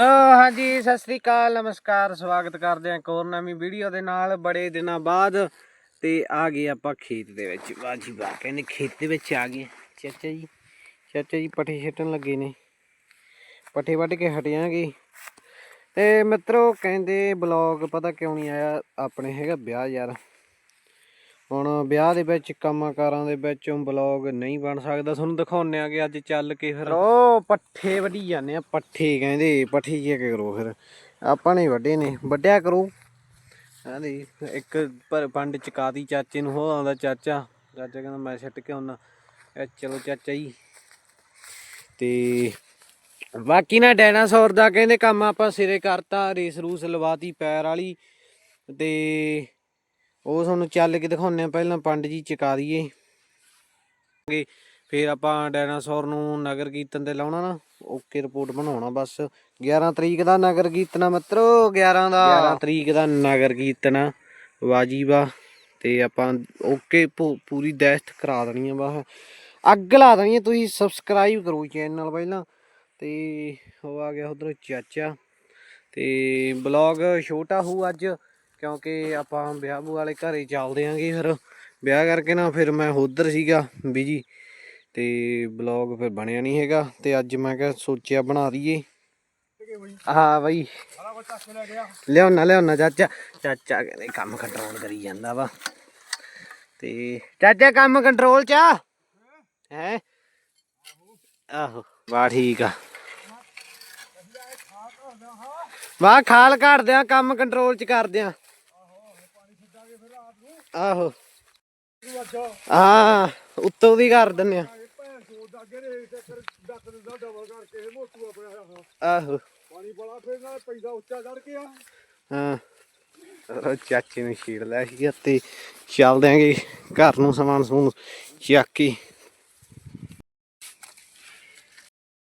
ਹਾਂਜੀ, ਸਤਿ ਸ੍ਰੀ ਅਕਾਲ, ਨਮਸਕਾਰ, ਸਵਾਗਤ ਕਰਦੇ ਹਾਂ ਕੋਰ ਨਵੀਂ ਵੀਡੀਓ ਦੇ ਨਾਲ। ਬੜੇ ਦਿਨਾਂ ਬਾਅਦ ਤੇ ਆ ਗਏ ਆਪਾਂ ਖੇਤ ਦੇ ਵਿੱਚ। ਬਾਜੀ ਬਾ ਕਹਿੰਦੇ ਖੇਤ ਦੇ ਵਿੱਚ ਆ ਗਏ। ਚਾਚਾ ਜੀ ਚਾਚਾ ਜੀ ਪੱਠੇ ਛੱਟਣ ਲੱਗੇ ਨੇ। ਪੱਠੇ ਵੱਢ ਕੇ ਹਟਿਆਂਗੇ। ਤੇ ਮਿੱਤਰੋ, ਕਹਿੰਦੇ ਬਲੌਗ ਪਤਾ ਕਿਉਂ ਨਹੀਂ ਆਇਆ? ਆਪਣੇ ਹੈਗਾ ਵਿਆਹ ਯਾਰ। ਹੁਣ ਵਿਆਹ ਦੇ ਵਿੱਚ ਕੰਮਾਂ-ਕਾਰਾਂ ਦੇ ਵਿੱਚ ਬਲੌਗ ਨਹੀਂ ਬਣ ਸਕਦਾ। ਤੁਹਾਨੂੰ ਦਿਖਾਉਂਦੇ ਆਗੇ ਅੱਜ ਚੱਲ ਕੇ ਫਿਰ ਉਹ ਪੱਠੇ ਵੱਢੀ ਜਾਂਦੇ ਆ। ਪੱਠੇ ਕਹਿੰਦੇ ਪੱਠੇ ਕੀ ਕਰੋ ਫਿਰ। ਆਪਾਂ ਨੇ ਵੱਡੇ ਨੇ ਵੱਡਿਆ ਕਰੋ। ਹਾਂਜੀ ਇੱਕ ਪਰ ਪੰਡ ਚਕਾਤੀ ਚਾਚੇ ਨੂੰ ਹੋ ਆਉਂਦਾ ਚਾਚਾ। ਚਾਚਾ ਕਹਿੰਦਾ ਮੈਂ ਛੱਟ ਕੇ ਆਉਣਾ ਚਲੋ ਚਾਚਾ ਜੀ। ਤੇ ਬਾਕੀ ਨਾ ਡਾਇਨਾਸੌਰ ਦਾ ਕਹਿੰਦੇ ਕੰਮ ਆਪਾਂ ਸਿਰੇ ਕਰਤਾ ਰੇਸ ਰੂਸ ਲਵਾਤੀ ਪੈਰ ਵਾਲੀ। ਤੇ ਉਹ ਤੁਹਾਨੂੰ ਚੱਲ ਕੇ ਦਿਖਾਉਂਦੇ ਆ ਪਹਿਲਾਂ ਪੰਡ ਜੀ ਚਕਾ ਦਈਏ। ਫਿਰ ਆਪਾਂ ਡਾਇਨਾਸੌਰ ਨੂੰ ਨਗਰ ਕੀਰਤਨ ਤੇ ਲਾਉਣਾ ਨਾ। ਓਕੇ, ਰਿਪੋਰਟ ਬਣਾਉਣਾ ਬਸ। 11 ਤਰੀਕ ਦਾ ਨਗਰ ਕੀਰਤਨ ਆ ਮਿੱਤਰੋ 11 ਦਾ। 11 ਤਰੀਕ ਦਾ ਨਗਰ ਕੀਰਤਨ ਆ ਵਾਜੀਬਾ ਤੇ ਆਪਾਂ ਓਕੇ ਪੂਰੀ ਦਹਿਸ਼ਤ ਕਰਾ ਦੇਣੀ ਆ ਬਸ। ਅੱਗ ਲਾ ਦੇਣੀ ਆ, ਤੁਸੀਂ ਸਬਸਕ੍ਰਾਈਬ ਕਰੋ ਚੈਨਲ ਪਹਿਲਾਂ। ਤੇ ਉਹ ਆ ਗਿਆ ਉਧਰ ਚਾਚਾ। ਤੇ ਬਲੌਗ ਛੋਟਾ ਹੋਊ ਅੱਜ। ਕਿਉਂਕਿ ਆਪਾਂ ਵਿਆਹ ਬੂ ਵਾਲੇ ਘਰੇ ਚੱਲਦੇ ਆਂਗੇ ਫਿਰ। ਵਿਆਹ ਕਰਕੇ ਨਾ ਫਿਰ ਮੈਂ ਉਧਰ ਸੀਗਾ ਬਿਜ਼ੀ ਤੇ ਬਲੌਗ ਫਿਰ ਬਣਿਆ ਨਹੀਂ ਹੈਗਾ ਤੇ ਅੱਜ ਮੈਂ ਕਿਹਾ ਸੋਚਿਆ ਬਣਾ ਦਈਏ। ਹਾਂ ਬਈ। ਲਿਆਉਣਾ ਲਿਆਉਣਾ ਚਾਚਾ। ਚਾਚਾ ਕਹਿੰਦੇ ਕੰਮ ਕੰਟਰੋਲ ਕਰੀ ਜਾਂਦਾ ਵਾ। ਤੇ ਚਾਚਾ ਕੰਮ ਕੰਟਰੋਲ ਚ ਆ? ਹੈ? ਆਹੋ ਵਾਹ ਠੀਕ ਆ। ਵਾਹ ਖਾਲ ਘਾੜਦੇ ਆ ਕੰਮ ਕੰਟਰੋਲ ਚ ਕਰਦੇ ਆ ਆਹੋ। ਹਾਂ ਉੱਤੋਂ ਦੀ ਕਰ ਦਿੰਨੇ ਆ। ਆਹੋ। ਪਾਣੀ ਬੜਾ ਫੇਰ ਨਾਲ ਪੈਂਦਾ ਉੱਚਾ ਚੜ ਕੇ ਆ। ਹਾਂ। ਉਹ ਚਾਚੇ ਨੂੰ ਛੇੜ ਲਿਆ ਸੀਗਾ ਤੇ ਚੱਲਦੇ ਆਂਗੇ ਘਰ ਨੂੰ ਸਮਾਨ ਸਮੂਨ ਚੱਕ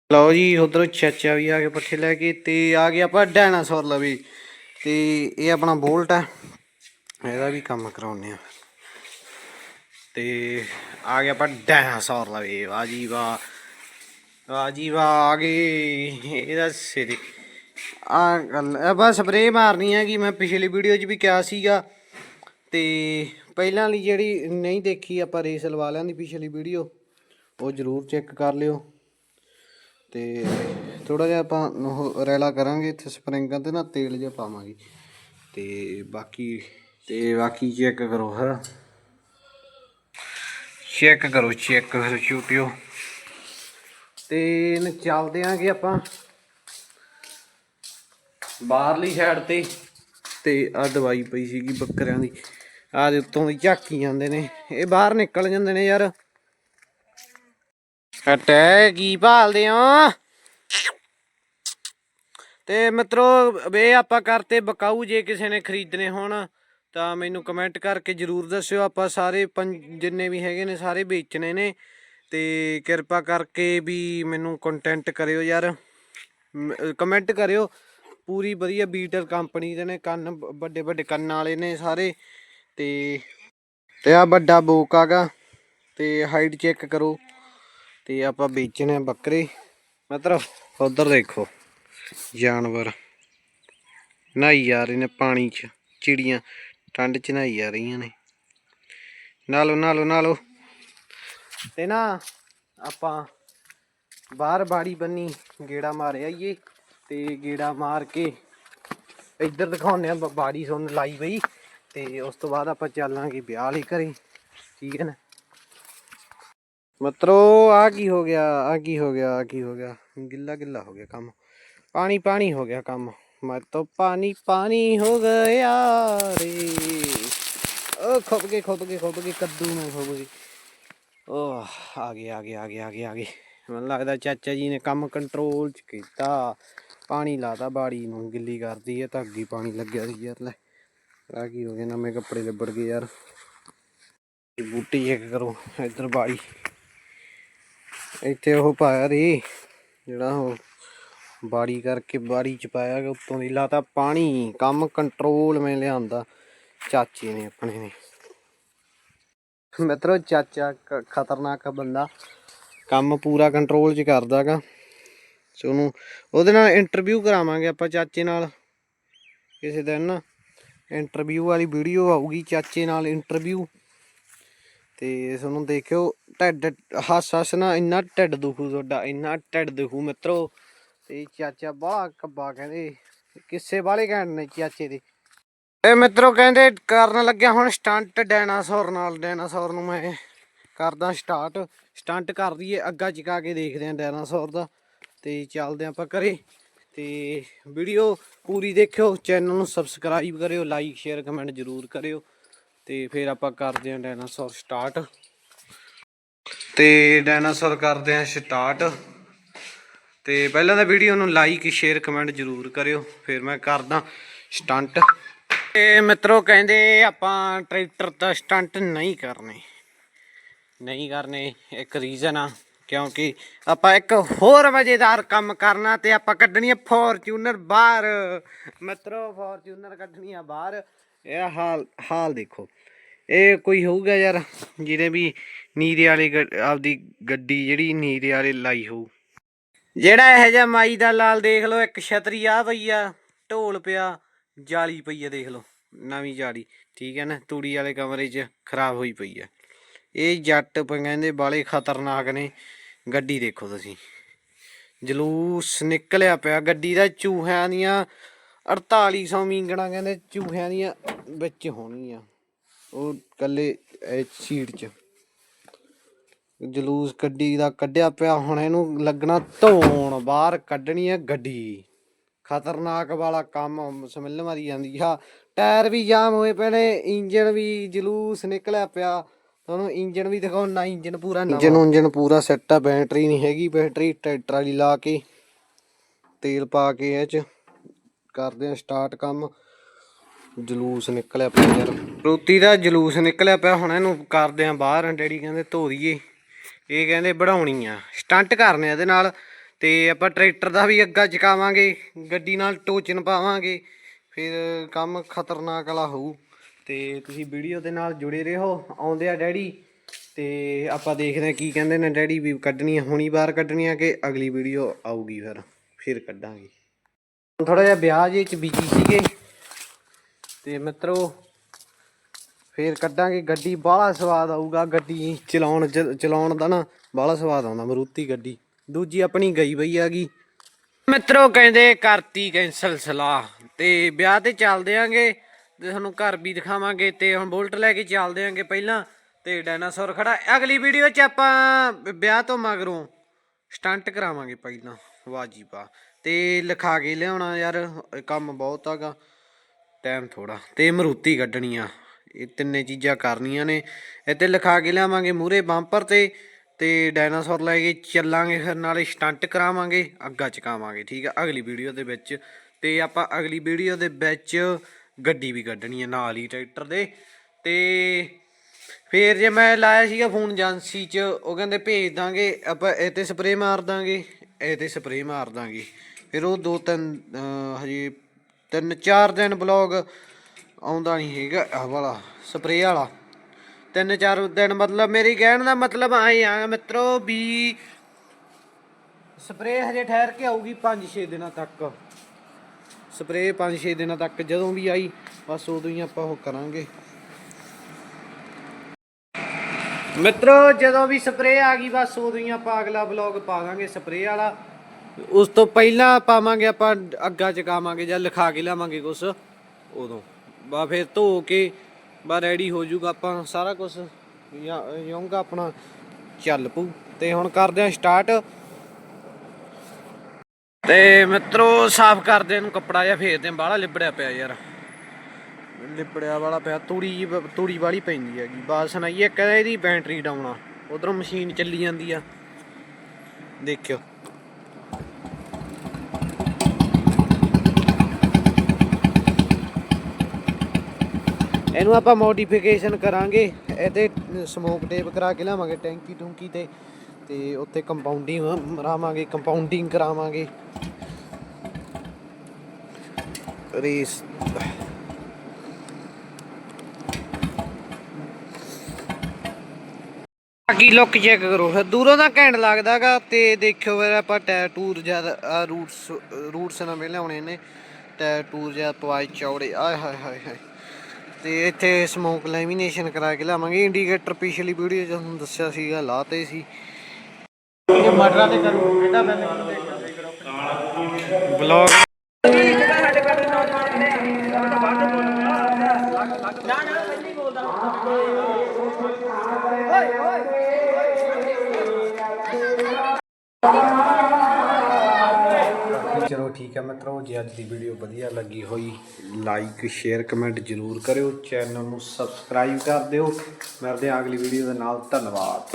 ਲਓ ਜੀ ਉਧਰੋਂ ਚਾਚਾ ਵੀ ਆ ਕੇ ਪੱਠੇ ਲੈ ਕੇ ਤੇ ਆ ਗਿਆ ਆਪਾਂ ਡਾਇਨਾਸੌਰ ਲਵੇ। ਤੇ ਇਹ ਆਪਣਾ ਬੋਲਟ ਹੈ ਇਹਦਾ ਵੀ ਕੰਮ ਕਰਾਉਨੇ ਆ। ਤੇ ਆ ਗਿਆ ਆਪਾਂ ਡਾਇਨਾਸੌਰ ਲਵੇ ਵਾਹ ਜੀ ਵਾਹ। ਵਾਹ ਜੀ ਵਾਹ, ਆ ਗਏ। ਇਹਦਾ ਸਿਰੇ ਆ ਗੱਲ ਇਹ ਬਸ ਸਪਰੇਅ ਮਾਰਨੀ ਹੈ ਕਿ ਮੈਂ ਪਿਛਲੀ ਵੀਡੀਓ 'ਚ ਵੀ ਕਿਹਾ ਸੀਗਾ। ਤੇ ਪਹਿਲਾਂ ਵਾਲੀ ਜਿਹੜੀ ਨਹੀਂ ਦੇਖੀ ਆਪਾਂ ਰੇਸ ਲਵਾ ਲਿਆਂ ਦੀ ਪਿਛਲੀ ਵੀਡੀਓ ਉਹ ਜਰੂਰ ਚੈੱਕ ਕਰ ਲਿਓ। ਤੇ ਥੋੜਾ ਜਿਹਾ ਆਪਾਂ ਉਹ ਰੈਲਾ ਕਰਾਂਗੇ। ਇੱਥੇ ਸਪਰਿੰਗਾਂ ਤੇ ਨਾ ਤੇਲ ਜਿਹਾ ਪਾਵਾਂਗੇ। ਤੇ ਬਾਕੀ ਤੇ ਬਾਕੀ ਚੈੱਕ ਕਰੋ ਫਿਰ ਚੈੱਕ ਕਰੋ ਚੈੱਕ ਕਰੋ ਛੂਟਿਓ। ਤੇ ਚੱਲਦੇ ਆਂਗੇ ਆਪਾਂ ਬਾਹਰਲੀ ਸਾਈਡ ਤੇ। ਤੇ ਆ ਦਵਾਈ ਪਈ ਸੀਗੀ ਬੱਕਰਿਆਂ ਦੀ। ਆ ਦੇ ਉੱਤੋਂ ਦੀ ਝਾਕੀ ਜਾਂਦੇ ਨੇ। ਇਹ ਬਾਹਰ ਨਿਕਲ ਜਾਂਦੇ ਨੇ ਯਾਰ। ਹਟੇ ਕੀ ਭਾਲਦੇ ਆ ਤੇ ਮਿੱਤਰੋ ਵੇ ਆਪਾਂ ਕਰਤੇ ਬਕਾਊ ਜੇ ਕਿਸੇ ਨੇ ਖਰੀਦਣੇ ਹੋਣ। ਤਾਂ ਮੈਨੂੰ ਕਮੈਂਟ ਕਰਕੇ ਜਰੂਰ ਦੱਸਿਓ, ਆਪਾਂ ਸਾਰੇ ਪੰਜ- ਜਿੰਨੇ ਵੀ ਹੈਗੇ ਨੇ, ਸਾਰੇ ਵੇਚਣੇ ਨੇ, ਤੇ ਕਿਰਪਾ ਕਰਕੇ ਵੀ ਮੈਨੂੰ ਕੰਟੈਂਟ ਕਰਿਓ ਯਾਰ। ਕਮੈਂਟ ਕਰਿਓ। ਪੂਰੀ ਵਧੀਆ ਬੀਟਰ ਕੰਪਨੀ ਦੇ ਨੇ, ਕੰਨ ਵੱਡੇ ਵੱਡੇ ਕੰਨ ਵਾਲੇ ਨੇ ਸਾਰੇ, ਤੇ ਤੇ ਆ ਵੱਡਾ ਬੋਕ ਆਗਾ, ਤੇ ਹਾਈਟ ਚੈੱਕ ਕਰੋ, ਤੇ ਆਪਾਂ ਵੇਚਣੇ ਆ ਬੱਕਰੇ। ਮਤਲਬ ਉਧਰ ਦੇਖੋ, ਜਾਨਵਰ। ਨਹਾਈ ਜਾ ਰਹੇ ਨੇ ਪਾਣੀ 'ਚ ਚਿੜੀਆਂ। ਠੰਡ 'ਚ ਨਹਾਈ ਰਹੀਆਂ ਨੇ। ਨਾਲੋ ਨਾਲੋ ਨਾਲੋ। ਤੇ ਨਾ ਆਪਾਂ ਬਾਹਰ ਬਾੜੀ ਬੰਨੀ ਗੇੜਾ ਮਾਰਿਆ ਆਈਏ ਤੇ ਗੇੜਾ ਮਾਰ ਕੇ ਇੱਧਰ ਦਿਖਾਉਂਦੇ ਆ ਬਾੜੀ ਸੁਣ ਲਾਈ ਬਈ। ਤੇ ਉਸ ਤੋਂ ਬਾਅਦ ਆਪਾਂ ਚੱਲਾਂਗੇ ਵਿਆਹ ਲਈ ਘਰੇ। ਠੀਕ ਹੈ ਨਾ? ਮਤਰੋ ਆ ਕੀ ਹੋ ਗਿਆ ਆ ਕੀ ਹੋ ਗਿਆ ਆ ਕੀ ਹੋ ਗਿਆ? ਗਿੱਲਾ ਗਿੱਲਾ ਹੋ ਗਿਆ ਕੰਮ। ਪਾਣੀ ਪਾਣੀ ਹੋ ਗਿਆ ਕੰਮ। ਮੈਂ ਤਾਂ ਪਾਣੀ ਪਾਣੀ ਹੋ ਗਿਆ ਰੇ। ਓ ਖੁੱਪ ਕੇ ਖੁੱਪ ਕੇ ਖੁੱਪ ਕੇ ਕੱਦੂ ਨੂੰ ਖੁੱਪ ਗਈ। ਓ, ਆ ਗਏ ਆ ਗਏ ਆ ਗਏ ਆ ਗਏ ਆ ਗਏ ਮੈਨੂੰ ਲੱਗਦਾ ਚਾਚਾ ਜੀ ਨੇ ਕੰਮ ਕੰਟਰੋਲ ਚ ਕੀਤਾ। ਪਾਣੀ ਲਾਤਾ ਬਾੜੀ ਨੂੰ, ਗਿੱਲੀ ਕਰਦੀ ਹੈ ਤਾਂ ਅੱਗੇ ਪਾਣੀ ਲੱਗਿਆ ਸੀ ਯਾਰ ਲੈ। ਆ ਕੀ ਹੋ ਗਿਆ, ਨਵੇਂ ਕੱਪੜੇ ਲੱਭੜ ਗਏ ਯਾਰ। ਬੂਟੀ ਚੈੱਕ ਕਰੋ, ਇੱਧਰ ਬਾੜੀ। ਇੱਥੇ ਉਹ ਪਾਇਆ ਰੀ ਜਿਹੜਾ ਉਹ ਬਾੜੀ ਕਰਕੇ ਬਾੜੀ ਚ ਪਾਇਆ ਗਿਆ, ਉੱਤੋਂ ਦੀ ਲਾਤਾ ਪਾਣੀ, ਕੰਮ ਕੰਟਰੋਲ ਮੈਂ ਲਿਆਂਦਾ, ਚਾਚੇ ਨੇ ਆਪਣੇ ਨੇ। ਮਿੱਤਰੋ, ਚਾਚਾ ਖਤਰਨਾਕ ਬੰਦਾ, ਕੰਮ ਪੂਰਾ ਕੰਟਰੋਲ ਚ ਕਰਦਾਗਾ ਸੋ ਉਹਨੂੰ, ਉਹਦੇ ਨਾਲ ਇੰਟਰਵਿਊ ਕਰਾਵਾਂਗੇ ਆਪਾਂ ਚਾਚੇ ਨਾਲ, ਕਿਸੇ ਦਿਨ। ਨਾ ਇੰਟਰਵਿਊ ਵਾਲੀ ਵੀਡੀਓ ਆਊਗੀ ਚਾਚੇ ਨਾਲ ਇੰਟਰਵਿਊ ਤੇ ਤੁਹਾਨੂੰ ਦੇਖਿਓ, ਢਿੱਡ ਹੱਸ ਹੱਸ ਨਾ ਇੰਨਾ ਢਿੱਡ ਦੁਖੂ ਤੁਹਾਡਾ, ਇੰਨਾ ਢਿੱਡ ਦੁਖੂ ਮਿੱਤਰੋ। ਤੇ ਚਾਚਾ ਬਾਹ ਕੱਬਾ ਕਹਿੰਦੇ, ਕਿਸੇ ਵਾਲੇ ਕਹਿਣ ਨੇ ਚਾਚੇ ਦੇ। ਇਹ ਮਿੱਤਰੋ ਕਹਿੰਦੇ ਕਰਨ ਲੱਗਿਆ ਹੁਣ ਸਟੰਟ ਡਾਇਨਾਸੌਰ ਨਾਲ ਡਾਇਨਾਸੌਰ ਨੂੰ ਮੈਂ ਕਰਦਾ ਸਟਾਰਟ ਸਟੰਟ ਕਰ ਦਈਏ, ਅੱਗਾ ਚਕਾ ਕੇ ਦੇਖਦੇ ਆਂ ਡਾਇਨਾਸੌਰ ਦਾ। ਤੇ ਚੱਲਦੇ ਆਂ ਆਪਾਂ ਘਰੇ। ਤੇ ਵੀਡੀਓ ਪੂਰੀ ਦੇਖਿਓ ਚੈਨਲ ਨੂੰ ਸਬਸਕ੍ਰਾਈਬ ਕਰਿਓ ਲਾਈਕ ਸ਼ੇਅਰ ਕਮੈਂਟ ਜ਼ਰੂਰ ਕਰਿਓ। ਤੇ ਫਿਰ ਆਪਾਂ ਕਰਦੇ ਆਂ ਡਾਇਨਾਸੌਰ ਸਟਾਰਟ ਤੇ ਡਾਇਨਾਸੌਰ ਕਰਦੇ ਆਂ ਸਟਾਰਟ ਤੇ ਪਹਿਲਾਂ ਤਾਂ ਵੀਡੀਓ ਨੂੰ ਲਾਈਕ ਸ਼ੇਅਰ ਕਮੈਂਟ ਜ਼ਰੂਰ ਕਰਿਓ, ਫਿਰ ਮੈਂ ਕਰਦਾ ਸਟੰਟ ਤੇ ਮਿੱਤਰੋ ਕਹਿੰਦੇ ਆਪਾਂ ਟਰੈਕਟਰ ਦਾ ਸਟੰਟ ਨਹੀਂ ਕਰਨੇ। ਨਹੀਂ ਕਰਨੇ, ਇੱਕ ਰੀਜ਼ਨ ਆ, ਕਿਉਂਕਿ ਆਪਾਂ ਇੱਕ ਹੋਰ ਮਜ਼ੇਦਾਰ ਕੰਮ ਕਰਨਾ ਤੇ ਆਪਾਂ ਕੱਢਣੀ ਆ ਫੋਰਚੂਨਰ ਬਾਹਰ। ਮਿੱਤਰੋ ਫੋਰਚੂਨਰ ਕੱਢਣੀ ਆ ਬਾਹਰ। ਇਹ ਹਾਲ ਹਾਲ ਦੇਖੋ। ਇਹ ਕੋਈ ਹੋਊਗਾ ਯਾਰ, ਜਿਹਨੇ ਵੀ ਨੀਰੇ ਵਾਲੀ ਗੱਡ- ਆਪਦੀ ਗੱਡੀ ਜਿਹੜੀ ਨੀਰੇ ਵਾਲੇ ਲਾਈ ਹੋਊ। ਜਿਹੜਾ ਇਹ ਜਿਹਾ ਮਾਈ ਦਾ ਲਾਲ ਦੇਖ ਲਓ, ਇੱਕ ਛਤਰੀ ਆ ਪਈ ਆ, ਢੋਲ ਪਿਆ, ਜਾਲੀ ਪਈ ਆ ਦੇਖ ਲਓ, ਨਵੀਂ ਜਾਲੀ, ਠੀਕ ਹੈ ਨਾ, ਤੂੜੀ ਵਾਲੇ ਕਮਰੇ 'ਚ ਖਰਾਬ ਹੋਈ ਪਈ ਆ। ਇਹ ਜੱਟ ਕਹਿੰਦੇ ਬਾਲੇ ਖਤਰਨਾਕ ਨੇ, ਗੱਡੀ ਦੇਖੋ ਤੁਸੀਂ। ਜਲੂਸ ਨਿਕਲਿਆ ਪਿਆ, ਗੱਡੀ ਦਾ ਚੂਹਿਆਂ ਦੀਆਂ 4800 ਮੀਂਗਣਾ ਕਹਿੰਦੇ ਚੂਹਿਆਂ ਦੀਆਂ ਵਿੱਚ ਹੋਣਗੀਆਂ, ਉਹ ਕੱਲੇ ਸੀਟ 'ਚ। ਜਲੂਸ ਗੱਡੀ ਦਾ ਕੱਢਿਆ ਪਿਆ, ਹੁਣ ਇਹਨੂੰ ਲੱਗਣਾ ਧੋਣ, ਬਾਹਰ ਕੱਢਣੀ ਹੈ ਗੱਡੀ। ਖਤਰਨਾਕ ਵਾਲਾ ਕੰਮ ਸਮੈਲ ਮਾਰੀ ਜਾਂਦੀ ਆ। ਟਾਇਰ ਵੀ ਜਾਮ ਹੋਏ ਪਏ ਨੇ ਇੰਜਨ ਵੀ ਜਲੂਸ ਨਿਕਲਿਆ ਪਿਆ। ਤੁਹਾਨੂੰ ਇੰਜਨ ਵੀ ਦਿਖਾਉਣਾ ਇੰਜਨ ਪੂਰਾ ਨਵਾਂ। ਇੰਜਨ ਇੰਜਨ ਪੂਰਾ ਸੈੱਟ ਆ, ਬੈਟਰੀ ਨਹੀਂ ਹੈਗੀ, ਬੈਟਰੀ ਟਰੈਕਟਰ ਵਾਲੀ ਲਾ ਕੇ ਤੇਲ ਪਾ ਕੇ ਇਹ ਚ ਕਰਦੇ ਆ ਸਟਾਰਟ ਕੰਮ। ਜਲੂਸ ਨਿਕਲਿਆ ਪਿਆ ਯਾਰ। ਰੋਟੀ ਦਾ ਜਲੂਸ ਨਿਕਲਿਆ ਪਿਆ, ਹੁਣ ਇਹਨੂੰ ਕਰਦੇ ਆ ਬਾਹਰ। ਡੈਡੀ ਕਹਿੰਦੇ ਧੋ ਦਈਏ। ਇਹ ਕਹਿੰਦੇ, ਬਣਾਉਣੀ ਆ। ਸਟੰਟ ਕਰਨੇ ਇਹਦੇ ਨਾਲ ਤੇ ਆਪਾਂ ਟਰੈਕਟਰ ਦਾ ਵੀ ਅੱਗਾ ਚਕਾਵਾਂਗੇ, ਗੱਡੀ ਨਾਲ ਟੋਚਨ ਪਾਵਾਂਗੇ, ਫਿਰ ਕੰਮ ਖਤਰਨਾਕ ਵਾਲਾ ਹੋਊ। ਤੇ ਤੁਸੀਂ ਵੀਡੀਓ ਦੇ ਨਾਲ ਜੁੜੇ ਰਹੋ, ਆਉਂਦੇ ਆ ਡੈਡੀ। ਤੇ ਆਪਾਂ ਦੇਖਦੇ ਆ ਕੀ ਕਹਿੰਦੇ ਨੇ ਡੈਡੀ ਵੀ ਕੱਢਣੀ ਆ, ਹੁਣੀ ਬਾਹਰ ਕੱਢਣੀ ਆ ਕਿ ਅਗਲੀ ਵੀਡੀਓ ਆਊਗੀ ਫਿਰ ਫਿਰ ਕੱਢਾਂਗੇ। ਥੋੜਾ ਜਿਹਾ ਵਿਆਹ ਜੇ ਚ ਬਿਜ਼ੀ ਸੀਗੇ। ਤੇ ਮਿੱਤਰੋ ਫੇਰ ਕੱਢਾਂਗੇ, ਗੱਡੀ ਬਾਹਲਾ ਸਵਾਦ ਆਊਗਾ, ਗੱਡੀ ਚਲਾਉਣ ਚਲਾਉਣ ਦਾ ਨਾ ਬਾਹਲਾ ਸਵਾਦ ਆਉਂਦਾ, ਮਰੂਤੀ ਗੱਡੀ। ਦੂਜੀ ਆਪਣੀ ਗਈ ਬਈ ਹੈਗੀ ਮਿੱਤਰੋ ਕਹਿੰਦੇ ਕਰਤੀ ਕੈਂਸਲ ਸਲਾਹ, ਤੇ ਵਿਆਹ ਤੇ ਚੱਲਦੇ ਆਂਗੇ ਤੇ ਤੁਹਾਨੂੰ ਘਰ ਵੀ ਦਿਖਾਵਾਂਗੇ, ਤੇ ਹੁਣ ਬੁਲਟ ਲੈ ਕੇ ਚੱਲਦੇ ਆਂਗੇ ਪਹਿਲਾਂ, ਤੇ ਡਾਇਨਾਸੌਰ ਖੜਾ। ਅਗਲੀ ਵੀਡੀਓ 'ਚ ਆਪਾਂ ਵਿਆਹ ਤੋਂ ਮਗਰੋਂ ਸਟੰਟ ਕਰਾਵਾਂਗੇ ਪਹਿਲਾਂ ਵਾਹ ਜੀ ਵਾਹ ਤੇ ਲਿਖਾ ਕੇ ਲਿਆਉਣਾ ਯਾਰ ਕੰਮ ਬਹੁਤ ਹੈਗਾ ਟਾਈਮ ਥੋੜਾ ਤੇ ਮਰੂਤੀ ਕੱਢਣੀ ਆ। ਇਹ ਤਿੰਨੇ ਚੀਜ਼ਾਂ ਕਰਨੀਆਂ ਨੇ। ਇੱਥੇ ਲਿਖਾ ਕੇ ਲਿਆਵਾਂਗੇ ਮੂਰੇ ਬੰਪਰ ਤੇ ਤੇ ਡਾਇਨਾਸੌਰ ਲੈ ਕੇ ਚੱਲਾਂਗੇ ਫਿਰ ਨਾਲੇ ਸਟੰਟ ਕਰਾਵਾਂਗੇ, ਅੱਗਾ ਚਕਾਵਾਂਗੇ, ਠੀਕ ਆ? ਅਗਲੀ ਵੀਡੀਓ ਦੇ ਵਿੱਚ। ਤੇ ਆਪਾਂ ਅਗਲੀ ਵੀਡੀਓ ਦੇ ਵਿੱਚ ਗੱਡੀ ਵੀ ਕੱਢਣੀ ਹੈ ਨਾਲ ਹੀ ਟਰੈਕਟਰ ਦੇ। ਤੇ ਫੇਰ ਜੇ ਮੈਂ ਲਾਇਆ ਸੀਗਾ ਫੋਨ ਏਜੰਸੀ 'ਚ, ਉਹ ਕਹਿੰਦੇ ਭੇਜ ਦਾਂਗੇ, ਆਪਾਂ ਇਹ ਤੇ ਸਪਰੇਅ ਮਾਰ ਦਾਂਗੇ ਇਹ ਤੇ ਸਪਰੇਅ ਮਾਰ ਦਾਂਗੇ। ਫਿਰ ਉਹ ਦੋ ਤਿੰਨ ਹਜੇ ਤਿੰਨ ਚਾਰ ਦਿਨ ਬਲੌਗ ਆਉਂਦਾ ਨਹੀਂ ਹੈਗਾ, ਆਹ ਵਾਲਾ ਸਪਰੇਅ ਵਾਲਾ। ਤਿੰਨ ਚਾਰ ਦਿਨ ਮਤਲਬ ਮੇਰੀ ਕਹਿਣ ਦਾ ਮਤਲਬ ਆਏ ਆ ਮਿੱਤਰੋ ਵੀ ਸਪਰੇਅ ਹਜੇ ਠਹਿਰ ਕੇ ਆਊਗੀ 5-6 ਦਿਨਾਂ ਤੱਕ। ਸਪਰੇਅ 5-6 ਦਿਨਾਂ ਤੱਕ ਜਦੋਂ ਵੀ ਆਈ, ਬਸ ਉਦੋਂ ਹੀ ਆਪਾਂ ਉਹ ਕਰਾਂਗੇ। ਮਿੱਤਰੋ ਜਦੋਂ ਵੀ ਸਪਰੇਅ ਆ ਗਈ, ਬਸ ਉਦੋਂ ਹੀ ਆਪਾਂ ਅਗਲਾ ਵਲੌਗ ਪਾ ਦਾਂਗੇ ਸਪਰੇਅ ਵਾਲਾ। ਉਸ ਤੋਂ ਪਹਿਲਾਂ ਪਾਵਾਂਗੇ ਆਪਾਂ, ਅੱਗਾ ਚਕਾਵਾਂਗੇ ਜਾਂ ਲਿਖਾ ਕੇ ਲਿਆਵਾਂਗੇ ਕੁਛ, ਉਦੋਂ। ਬਾ ਫਿਰ ਧੋ ਕੇ ਬਾ ਰੈਡੀ ਹੋ ਜਾਊਗਾ ਆਪਾਂ ਸਾਰਾ ਕੁਝ ਜਾਊਗਾ ਆਪਣਾ ਚੱਲ ਪੂ ਤੇ ਹੁਣ ਕਰਦੇ ਆ ਸਟਾਰਟ ਤੇ ਮਿੱਤਰੋ, ਸਾਫ਼ ਕਰਦੇ ਨੂੰ ਕੱਪੜਾ ਜਿਹਾ ਫੇਰਦੇ ਬਾਹਲਾ ਲਿਬੜਿਆ ਪਿਆ ਯਾਰ। ਲਿਬੜਿਆ ਵਾਲਾ ਪਿਆ। ਤੂੜੀ ਤੂੜੀ ਵਾਲੀ ਪੈਂਦੀ ਹੈਗੀ। ਬਾਤ ਸੁਣਾਈਏ, ਇੱਕ ਇਹਦੀ ਬੈਟਰੀ ਡਾਊਨ ਆ ਉਧਰੋਂ ਮਸ਼ੀਨ ਚੱਲੀ ਜਾਂਦੀ ਆ। ਦੇਖਿਓ। ਇਹਨੂੰ ਆਪਾਂ ਮੋਡੀਫਿਕੇਸ਼ਨ ਕਰਾਂਗੇ। ਇਹਦੇ ਸਮੋਕ ਟੇਪ ਕਰਾ ਕੇ ਲਿਆਵਾਂਗੇ ਟੈਂਕੀ ਟੂੰਕੀ ਤੇ। ਤੇ ਉੱਥੇ ਕੰਪਾਊਂਡਿੰਗ ਮਰਾਵਾਂਗੇ ਕੰਪਾਊਂਡਿੰਗ ਕਰਾਵਾਂਗੇ। ਰੇਸ ਬਾਕੀ ਲੁੱਕ ਚੈੱਕ ਕਰੋ। ਫਿਰ ਦੂਰੋਂ ਤਾਂ ਘੈਂਟ ਲੱਗਦਾਗਾ ਤੇ ਦੇਖਿਓ ਫਿਰ ਆਪਾਂ ਟੈਟੂਰ ਜਦ ਰੂਟਸ ਰੂਟਸ ਨਾਲ ਪਹਿਲਾਂ ਨੇ। ਟੈਟੂਰ ਜਦ ਪਵਾਈ ਚੌੜੇ। ਆਏ ਹਾਏ ਹਾਏ ਹਾਏ। ਤੇ ਇੱਥੇ ਸਮੋਕ ਲੈਮੀਨੇਸ਼ਨ ਕਰਾ ਕੇ ਲਾਵਾਂਗੇ ਇੰਡੀਕੇਟਰ ਪਿਛਲੀ ਵੀਡੀਓ 'ਚ ਤੁਹਾਨੂੰ ਦੱਸਿਆ ਸੀਗਾ ਲਾਤੇ ਸੀ। ਇਹ ਮਟਰਾਂ ਕਰੋ ਕਿਹੜਾ ਬਲੌਗ। ਮਿੱਤਰੋ, ਜੇ ਅੱਜ ਦੀ ਵੀਡੀਓ ਵਧੀਆ ਲੱਗੀ ਹੋਈ ਲਾਈਕ ਸ਼ੇਅਰ ਕਮੈਂਟ ਜਰੂਰ ਕਰਿਓ ਚੈਨਲ ਨੂੰ ਸਬਸਕ੍ਰਾਈਬ ਕਰ ਦਿਓ। ਮਿਲਦੇ ਹਾਂ ਅਗਲੀ ਵੀਡੀਓ ਦੇ ਨਾਲ। ਧੰਨਵਾਦ।